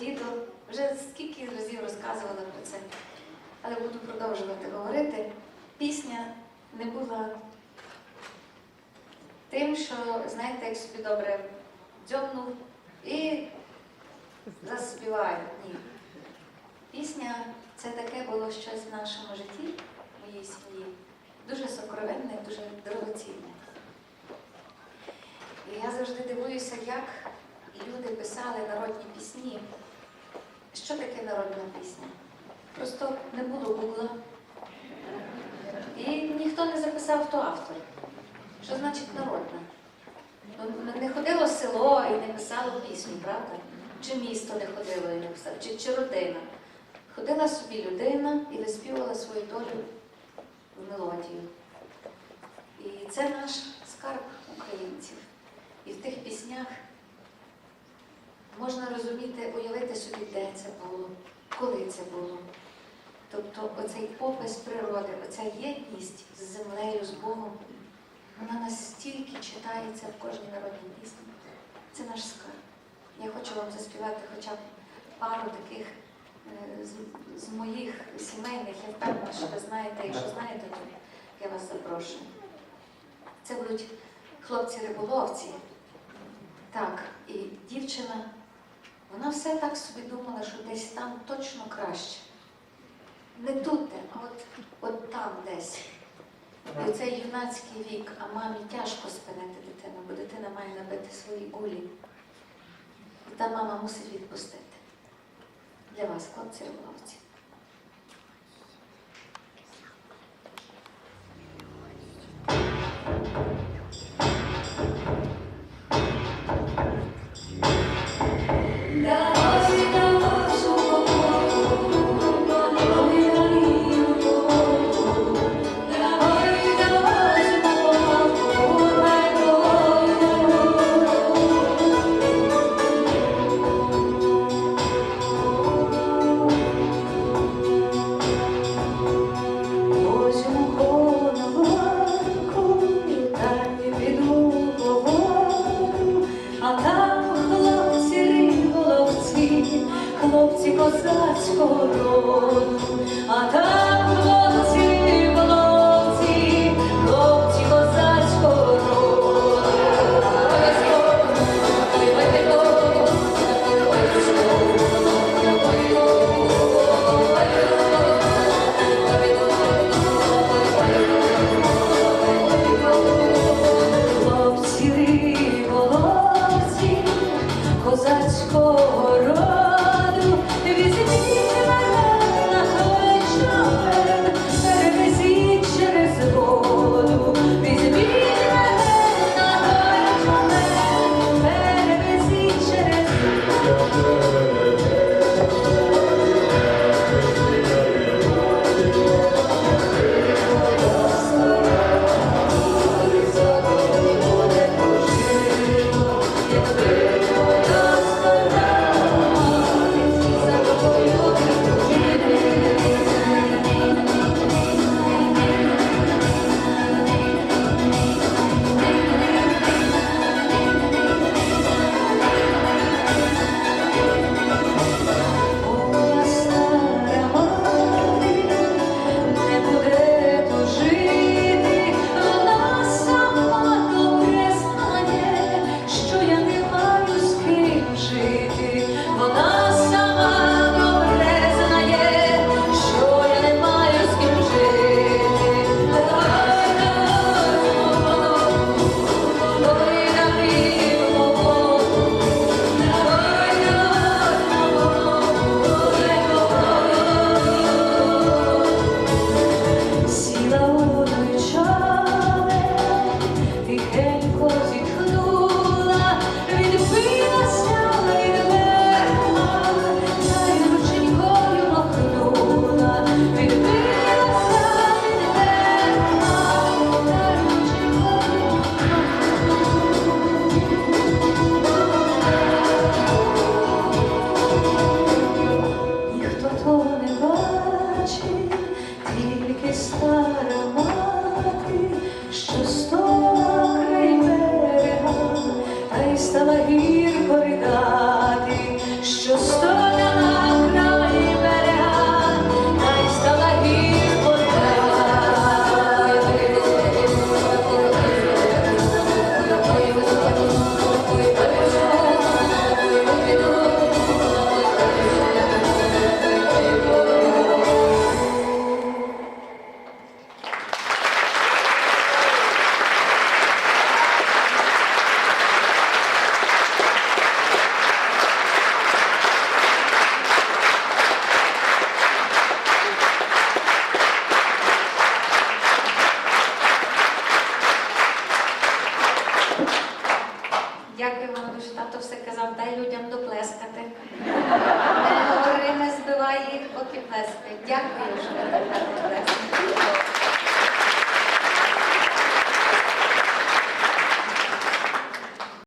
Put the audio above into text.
діду вже скільки разів розказувала про це, але буду продовжувати говорити. Пісня не була тим, що, знаєте, як собі добре дзьобнув і заспіваю. Ні. Пісня це таке було щось в нашому житті, в моїй сім'ї, дуже сокровенне, дуже дорогоцінне. І я завжди дивуюся, як люди писали народні пісні. Що таке народна пісня? Просто не було гугла. І ніхто не записав, хто автор. Що значить народна? Ну, Не ходило село і не писало пісню, правда? Чи місто не ходило і не писало, чи, чи родина. Ходила собі людина і виспівувала свою долю в мелодію. І це наш скарб українців. І в тих піснях можна розуміти, уявити собі, де це було, коли це було. Тобто оцей попис природи, оця єдність з землею, з Богом, вона настільки читається в кожній народній пісні. Це наш скарб. Я хочу вам заспівати хоча б пару таких е, з, з моїх сімейних. Я впевнена, що ви знаєте, якщо знаєте, то я вас запрошую. Це будуть хлопці-риболовці. Так, і дівчина, вона все так собі думала, що десь там точно краще. Не тут, а от, от там десь. І цей юнацький вік, а мамі тяжко спинити дитину, бо дитина має набити свої гулі. І та мама мусить відпустити. Для вас, хлопці риболовці. Козацького дому, а там ласка, дякую.